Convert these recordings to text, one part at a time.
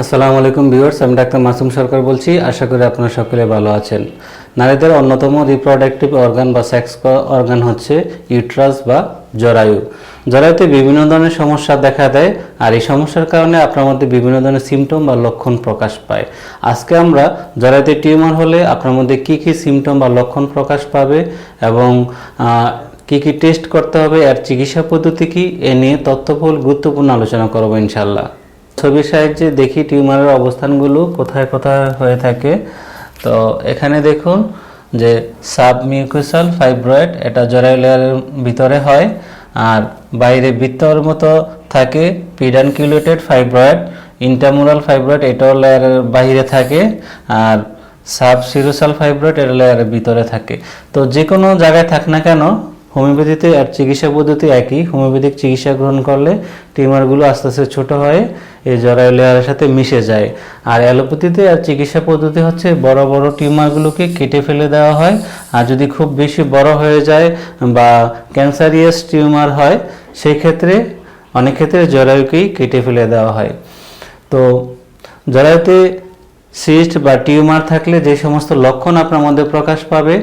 আসসালামু আলাইকুম ভিউয়ার্স, আমি ডাক্তার মাসুম সরকার বলছি। আশা করি আপনারা সকলে ভালো আছেন। নারীদের অন্যতম রিপ্রোডাক্টিভ অর্গান বা সেক্স অর্গান হচ্ছে ইউট্রাস বা জরায়ু। জরায়ুতে বিভিন্ন ধরনের সমস্যা দেখা দেয়, আর এই সমস্যার কারণে আপনার মধ্যে বিভিন্ন ধরনের সিমটম বা লক্ষণ প্রকাশ পায়। আজকে আমরা জরায়ুতে টিউমার হলে আপনার মধ্যে কী কী সিমটম বা লক্ষণ প্রকাশ পাবে এবং কি কি টেস্ট করতে হবে আর চিকিৎসা পদ্ধতি কি, এ নিয়ে তথ্যবহুল গুরুত্বপূর্ণ আলোচনা করব ইনশাল্লাহ ছবির সাহায্যে দেখি, টিউমারের অবস্থানগুলো কোথায় কোথায় হয়ে থাকে। তো এখানে দেখুন যে সাবমিউকোসাল ফাইব্রয়েড এটা জরায়ু লেয়ারের ভিতরে হয় আর বাইরে বৃত্তর মতো থাকে পিডানকিউলেটেড ফাইব্রয়েড, ইন্টামুরাল ফাইব্রয়েড এটাও লেয়ারের বাইরে থাকে আর সাব সিরোসাল ফাইব্রয়েড এটা লেয়ারের ভিতরে থাকে। তো যে কোনো জায়গায় থাক না কেন হোমিওপ্যাথিতে আর চিকিৎসা পদ্ধতি একই। হোমিওপ্যাথিক চিকিৎসা গ্রহণ করলে টিউমারগুলো আস্তে আস্তে ছোট হয় এই জরায়ু লেয়ারের সাথে মিশে যায়। আর অ্যালোপ্যাথিতে আর চিকিৎসা পদ্ধতি হচ্ছে বড় বড় টিউমারগুলোকে কেটে ফেলে দেওয়া হয়। আর যদি খুব বেশি বড় হয়ে যায় বা ক্যান্সারিয়াস টিউমার হয় সেই ক্ষেত্রে অনেক ক্ষেত্রে জরায়ুকেই কেটে ফেলে দেওয়া হয়। তো জরায়ুতে সিস্ট বা টিউমার থাকলে যে সমস্ত লক্ষণ আপনার মধ্যে প্রকাশ পাবে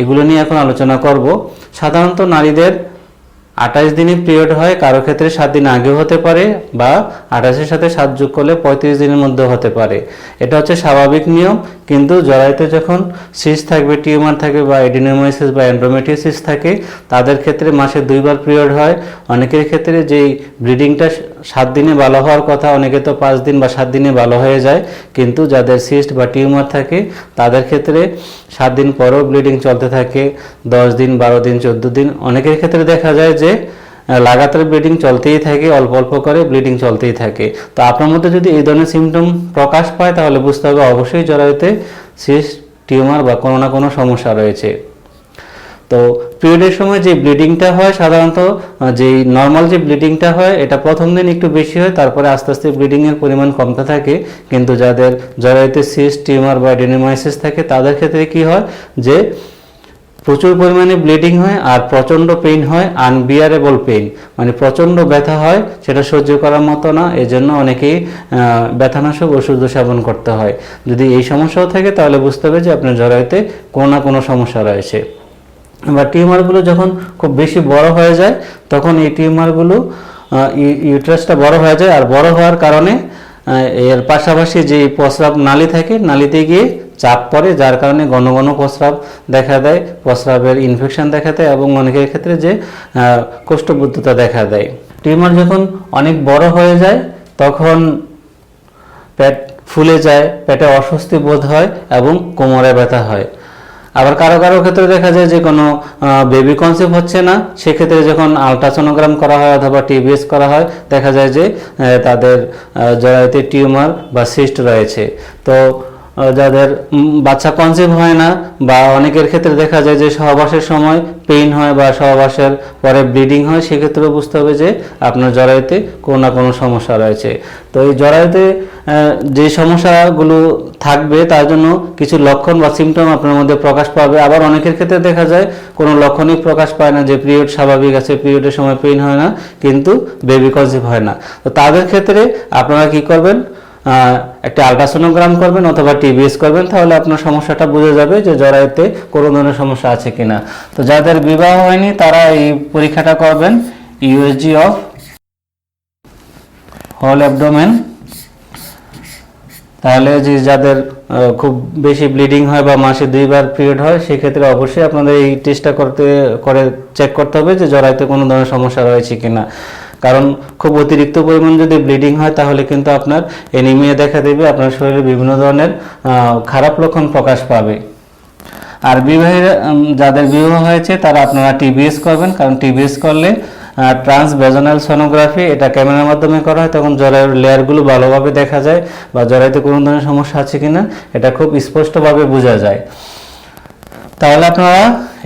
এগুলো নিয়ে এখন আলোচনা করব। সাধারণত নারীদের আঠাশ দিনের পিরিয়ড হয়, কারও ক্ষেত্রে সাত দিন আগে হতে পারে বা আঠাশের সাথে সাত যোগ করলে পঁয়ত্রিশ দিনের মধ্যে হতে পারে। এটা হচ্ছে স্বাভাবিক নিয়ম। কিন্তু জরায়ুতে যখন সিস থাকবে টিউমার থাকবে বা এডিনোমাইসিস বা অ্যান্ড্রোমেটিসিস থাকে, তাদের ক্ষেত্রে মাসে দুইবার পিরিয়ড হয়। অনেকের ক্ষেত্রে যেই ব্লিডিংটা সাত দিনে ভালো হওয়ার কথা, অনেকে তো পাঁচ দিন বা সাত দিনে ভালো হয়ে যায়। কিন্তু যাদের সিস্ট বা টিউমার থাকে, তাদের ক্ষেত্রে সাত দিন পরেও ব্লিডিং চলতে থাকে, দশ দিন, বারো দিন, চোদ্দ দিন। অনেকের ক্ষেত্রে দেখা যায় যে লাগাতার ব্লিডিং চলতেই থাকে, অল্প অল্প করে ব্লিডিং চলতেই থাকে। তো আপনার মধ্যে যদি এই ধরনের সিমটম প্রকাশ পায়, তাহলে বুঝতে হবে অবশ্যই জরায়ুতে সিস্ট টিউমার বা কোনো না কোনো সমস্যা রয়েছে। তো পিরিয়ডের সময় যে ব্লিডিংটা হয়, সাধারণত যে নর্মাল যে ব্লিডিংটা হয়, এটা প্রথম দিন একটু বেশি হয়, তারপরে আস্তে আস্তে ব্লিডিংয়ের পরিমাণ কমতে থাকে। কিন্তু যাদের জরায়ুতে সিস্ট টিউমার বা ডেনিমাইসিস থাকে, তাদের ক্ষেত্রে কি হয় যে প্রচুর পরিমাণে ব্লিডিং হয় আর প্রচণ্ড পেইন হয় আনবিয়ারেবল পেইন মানে প্রচণ্ড ব্যথা হয়, সেটা সহ্য করার মতো না এই জন্য অনেকেই ব্যথানাশক ওষুধ সেবন করতে হয়। যদি এই সমস্যাও থাকে, তাহলে বুঝতে হবে যে আপনার জরায়ুতে কোনো না কোনো সমস্যা রয়েছে। বা টিউমারগুলো যখন খুব বেশি বড় হয়ে যায়, তখন এই টিউমারগুলো ইউট্রাসটা বড় হয়ে যায়। আর বড় হওয়ার কারণে এর পাশাপাশি যে প্রস্রাব নালী থাকে, নালীতে গিয়ে চাপ পড়ে, যার কারণে ঘন ঘন প্রস্রাব দেখা দেয়, প্রস্রাবের ইনফেকশন দেখা দেয় এবং অনেকের ক্ষেত্রে যে কোষ্ঠবদ্ধতা দেখা দেয়। টিউমার যখন অনেক বড় হয়ে যায়, তখন পেট ফুলে যায়, পেটে অস্বস্তি বোধ হয় এবং কোমরে ব্যথা হয়। আবার কারও কারও ক্ষেত্রে দেখা যায় যে, কোনো বেবি কনসেপ্ট হচ্ছে না, সেক্ষেত্রে যখন আলট্রাসোনোগ্রাম করা হয় অথবা টিবিএস করা হয়, দেখা যায় যে তাদের জরায়ুতে টিউমার বা সিস্ট রয়েছে। তো যাদের বাচ্চা কনসেপ্ট হয় না বা অনেকের ক্ষেত্রে দেখা যায় যে সহবাসের সময় পেইন হয় বা সহবাসের পরে ব্লিডিং হয়, সেক্ষেত্রেও বুঝতে হবে যে আপনার জরায়ুতে কোনো না কোনো সমস্যা রয়েছে। তো এই জরায়ুতে যে সমস্যাগুলো থাকবে তার জন্য কিছু লক্ষণ বা সিমটম আপনার মধ্যে প্রকাশ পাবে। আবার অনেকের ক্ষেত্রে দেখা যায় কোনো লক্ষণই প্রকাশ পায় না যে পিরিয়ড স্বাভাবিক আছে পিরিয়ডের সময় পেইন হয় না, কিন্তু বেবি কনসেপ্ট হয় না। তো তাদের ক্ষেত্রে আপনারা কি করবেন? একটা আলট্রাসোনোগ্রাম করবেন অথবা টিবিএস করবেন, তাহলে আপনার সমস্যাটা বোঝা যাবে যে জরায়ুতে কোনো ধরনের সমস্যা আছে কিনা। তো যাদের বিবাহ হয়নি, তারা এই পরীক্ষাটা করবেন ইউএসজি অফ হল অ্যাবডোমেন তাহলে যে যাদের খুব বেশি ব্লিডিং হয় বা মাসে দুইবার পিরিয়ড হয়, সেক্ষেত্রে অবশ্যই আপনাদের এই টেস্টটা করতে, করে চেক করতে হবে যে জরায়ুতে কোনো ধরনের সমস্যা রয়েছে কিনা। কারণ খুব অতিরিক্ত পরিমাণ যদি ব্লিডিং হয়, তাহলে কিন্তু আপনার এনিমিয়া দেখা দেবে, আপনার শরীরে বিভিন্ন ধরনের খারাপ লক্ষণ প্রকাশ পাবে। আর বিবাহের যাদের বিবাহ হয়েছে, তারা আপনারা টিবিএস করবেন, কারণ টিবিএস করলে ট্রান্স ভেজনাল সোনোগ্রাফি এটা ক্যামেরার মাধ্যমে করা হয়, তখন জরায়ুর লেয়ারগুলো ভালোভাবে দেখা যায়, বা জরায়ুতে কোনো ধরনের সমস্যা আছে কিনা, এটা খুব স্পষ্টভাবে বোঝা যায়। তাহলে আপনারা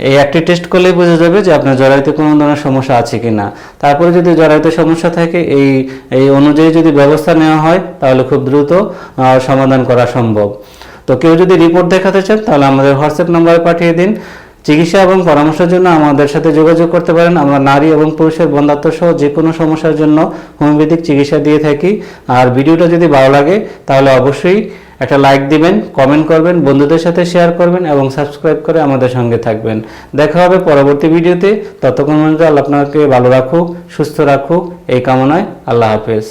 এই একটি টেস্ট করলেই বোঝা যাবে যে আপনার জরায়ুতে কোনো ধরনের সমস্যা আছে কি না তারপরে যদি জরায়ুতে সমস্যা থাকে, এই এই অনুযায়ী যদি ব্যবস্থা নেওয়া হয়, তাহলে খুব দ্রুত সমাধান করা সম্ভব। তো কেউ যদি রিপোর্ট দেখাতে চান, তাহলে আমাদের হোয়াটসঅ্যাপ নম্বরে পাঠিয়ে দিন। চিকিৎসা এবং পরামর্শের জন্য আমাদের সাথে যোগাযোগ করতে পারেন। আমরা নারী এবং পুরুষের বন্ধাত্ম সহ যে কোনো সমস্যার জন্য হোমিওপ্যাথিক চিকিৎসা দিয়ে থাকি। আর ভিডিওটা যদি ভালো লাগে, তাহলে অবশ্যই একটা লাইক দিবেন কমেন্ট করবেন, বন্ধুদের সাথে শেয়ার করবেন এবং সাবস্ক্রাইব করে আমাদের সঙ্গে থাকবেন। দেখা হবে পরবর্তী ভিডিওতে। ততক্ষণ পর্যন্ত আল্লাহ আপনাকে ভালো রাখুক, সুস্থ রাখুক। এই কামনায় আল্লাহ হাফেজ।